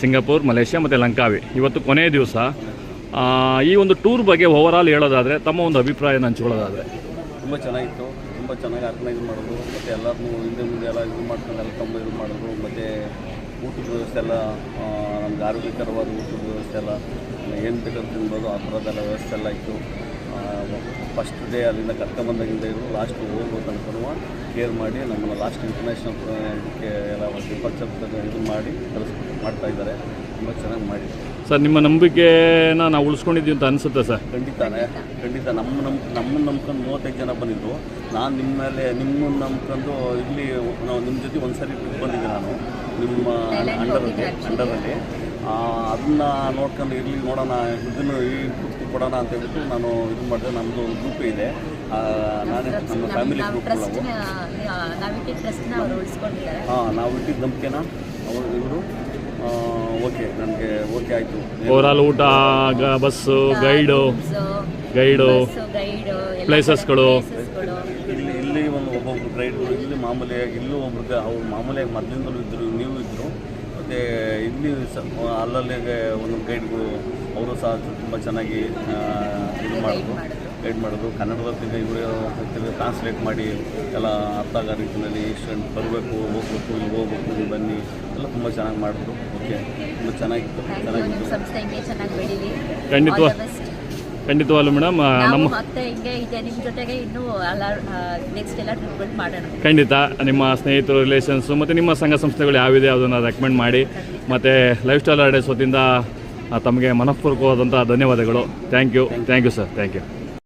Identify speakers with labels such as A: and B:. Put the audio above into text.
A: Singapore, Malaysia ಮತ್ತು ಲಂಕಾವಿ. ಇವತ್ತು ಕೊನೆಯ ದಿವಸ. ಈ ಒಂದು ಟೂರ್ ಬಗ್ಗೆ ಓವರಾಲ್ ಹೇಳೋದಾದರೆ, ತಮ್ಮ ಒಂದು ಅಭಿಪ್ರಾಯನ ಹಂಚ್ಕೊಳ್ಳೋದಾದರೆ.
B: ತುಂಬ ಚೆನ್ನಾಗಿತ್ತು. ತುಂಬ ಚೆನ್ನಾಗಿ ಆರ್ಗನೈಸ್ ಮಾಡೋದು. ಮತ್ತು ಎಲ್ಲರನ್ನೂ ಹಿಂದೆ ಮುಂದೆ ಎಲ್ಲ ಇದು ಮಾಡ್ಕೊಂಡು ಎಲ್ಲ ತುಂಬ ಇದು ಮಾಡೋದು. ಮತ್ತು ಊಟದ ವ್ಯವಸ್ಥೆ ಎಲ್ಲ ನಮ್ಗೆ ಆರೋಗ್ಯಕರವಾದ ಊಟದ ವ್ಯವಸ್ಥೆ ಎಲ್ಲ ಏನು ಬೇಕಂತ ತಿನ್ಬೋದು. ಆ ಥರದ್ದೆಲ್ಲ ವ್ಯವಸ್ಥೆ ಎಲ್ಲ ಇತ್ತು. ಫಸ್ಟ್ ಡೇ ಅಲ್ಲಿಂದ ಕರ್ಕೊಂಬಂದಾಗಿಂದ ಇರೋದು ಲಾಸ್ಟ್ ಹೋಗೋ ಅಂತ ಕೇರ್ ಮಾಡಿ ನಮ್ಮನ್ನು ಲಾಸ್ಟ್ ಇಂಟರ್ನ್ಯಾಷನಲ್ ಇದಕ್ಕೆ ಎಲ್ಲ ಇದು ಮಾಡಿ ಕೆಲಸ ಮಾಡ್ತಾ ಇದ್ದಾರೆ. ತುಂಬ ಚೆನ್ನಾಗಿ ಮಾಡಿ
A: ಸರ್ ನಿಮ್ಮ ನಂಬಿಕೆನ ನಾವು ಉಳಿಸ್ಕೊಂಡಿದ್ದೀವಿ ಅಂತ ಅನಿಸುತ್ತೆ ಸರ್?
B: ಖಂಡಿತಾನೆ ಖಂಡಿತ. ನಮ್ಮ ನಮ್ ನಮ್ಮನ್ನು ನಂಬ್ಕೊಂಡು ಮೂವತ್ತೈದು ಜನ ಬಂದಿದ್ದು ನಾನು ನಿಮ್ಮ ಮೇಲೆ ನಿಮ್ಮನ್ನು ನಂಬ್ಕೊಂಡು ಇಲ್ಲಿ ನಾವು ನಿಮ್ಮ ಜೊತೆ ಒಂದು ಸರಿ ಟ್ರಿಪ್ ಬಂದಿದ್ದೆ ನಾನು. ನಿಮ್ಮ ಅಂಡರಲ್ಲಿ ಅಂಡರಲ್ಲಿ ಅದನ್ನ ನೋಡ್ಕೊಂಡು ಇರಲಿ ನೋಡೋಣ. ಇದನ್ನು ಈ ಕೊಡೋಣ ಅಂತ ಹೇಳ್ಬಿಟ್ಟು ನಾನು ಇದು ಮಾಡಿದೆ. ನಮ್ಮದು ಗ್ರೂಪ್ ಇದೆ. ಆ, ನಾನೇ ನಮ್ಮ ಫ್ಯಾಮಿಲಿ ಗ್ರೂಪ್ ಹಾಂ ನಾವು ಇಟ್ಟಿದ್ದ ನಂಬಿಕೆನ ಅವರು ಇವರು ಓಕೆ ನನಗೆ ಓಕೆ ಆಯಿತು.
A: ಓವರಾಲ್ ಊಟ ಬಸ್ ಬಸ್ಸು ಗೈಡು ಗೈಡು ಪ್ಲೇಸಸ್ಗಳು.
B: ಇಲ್ಲಿ ಇಲ್ಲಿ ಒಂದು ಒಬ್ಬೊಬ್ರು ಗೈಡ್ಗಳು ಇಲ್ಲಿ ಮಾಮೂಲಿಯಾಗಿ ಇಲ್ಲೂ ಒಬ್ರಿಗೆ ಅವ್ರು ಮಾಮೂಲಿಯಾಗಿ ಮೊದಲಿಂದಲೂ ಇದ್ದರು ನೀವು ಇದ್ದರು ಮತ್ತು ಇಲ್ಲಿ ಸ ಅಲ್ಲಲ್ಲಿ ಒಂದೊಂದು ಗೈಡ್ಗಳು ಅವರು ಸಹ ತುಂಬ ಚೆನ್ನಾಗಿ ಇದು ಮಾಡಿದ್ರು. ಗೈಡ್ ಮಾಡಿದ್ರು. ಕನ್ನಡದಲ್ಲಿ ಇವರು ಟ್ರಾನ್ಸ್ಲೇಟ್ ಮಾಡಿ ಎಲ್ಲ ಅರ್ಥ ಆಗೋ ರೀತಿಯಲ್ಲಿ ಇಷ್ಟು ಬರಬೇಕು ಹೋಗ್ಬೇಕು ಇಲ್ಲಿ ಹೋಗ್ಬೇಕು ಇಲ್ಲಿ ಬನ್ನಿ. ಎಲ್ಲ ತುಂಬ ಚೆನ್ನಾಗಿ ಮಾಡಿದ್ರು. ಓಕೆ. ತುಂಬ ಚೆನ್ನಾಗಿತ್ತು. ಚೆನ್ನಾಗಿತ್ತು
C: ಖಂಡಿತ
A: ಖಂಡಿತವಾಗ್ಲೂ ಮೇಡಮ್. ನಮ್ಮ
C: ಮತ್ತೆ ಹಿಂಗೆ ಇದೆ. ನಿಮ್ಮ ಜೊತೆಗೆ ಇನ್ನೂ ಎಲ್ಲ ನೆಕ್ಸ್ಟ್ ಎಲ್ಲ ಟ್ರಿಪ್ಗಳು ಮಾಡೋಣ.
A: ಖಂಡಿತ. ನಿಮ್ಮ ಸ್ನೇಹಿತರು ರಿಲೇಷನ್ಸು ಮತ್ತು ನಿಮ್ಮ ಸಂಘ ಸಂಸ್ಥೆಗಳು ಯಾವಿದೆ ಅದನ್ನು ರೆಕಮೆಂಡ್ ಮಾಡಿ. ಮತ್ತು ಲೈಫ್ ಸ್ಟೈಲ್ ಅಡ್ರೆಸ್ ವತಿಯಿಂದ ಆ, ತಮಗೆ ಮನಃಪೂರ್ವಕವಾದಂಥ ಧನ್ಯವಾದಗಳು. Thank you thank you sir thank you